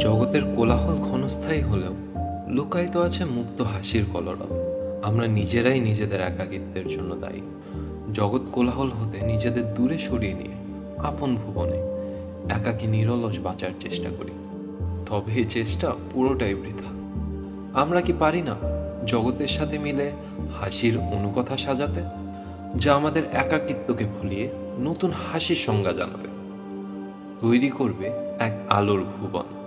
জগতের কোলাহল ক্ষণস্থায়ী হলেও লুকায়িত আছে মুক্ত হাসির কলরব। আমরা নিজেরাই নিজেদের একাকিত্বের জন্য দায়ী। জগৎ কোলাহল হতে নিজেদের দূরে সরিয়ে নিয়ে আপন ভুবনে একাকী নিরলস বাঁচার চেষ্টা করি। তবে এই চেষ্টা পুরোটাই বৃথা। আমরা কি পারি না জগতের সাথে মিলে হাসির অনুকথা সাজাতে, যা আমাদের একাকিত্বকে ভুলিয়ে নতুন হাসির সংজ্ঞা জানাবে? তৈরি করবে এক আলোর ভুবন।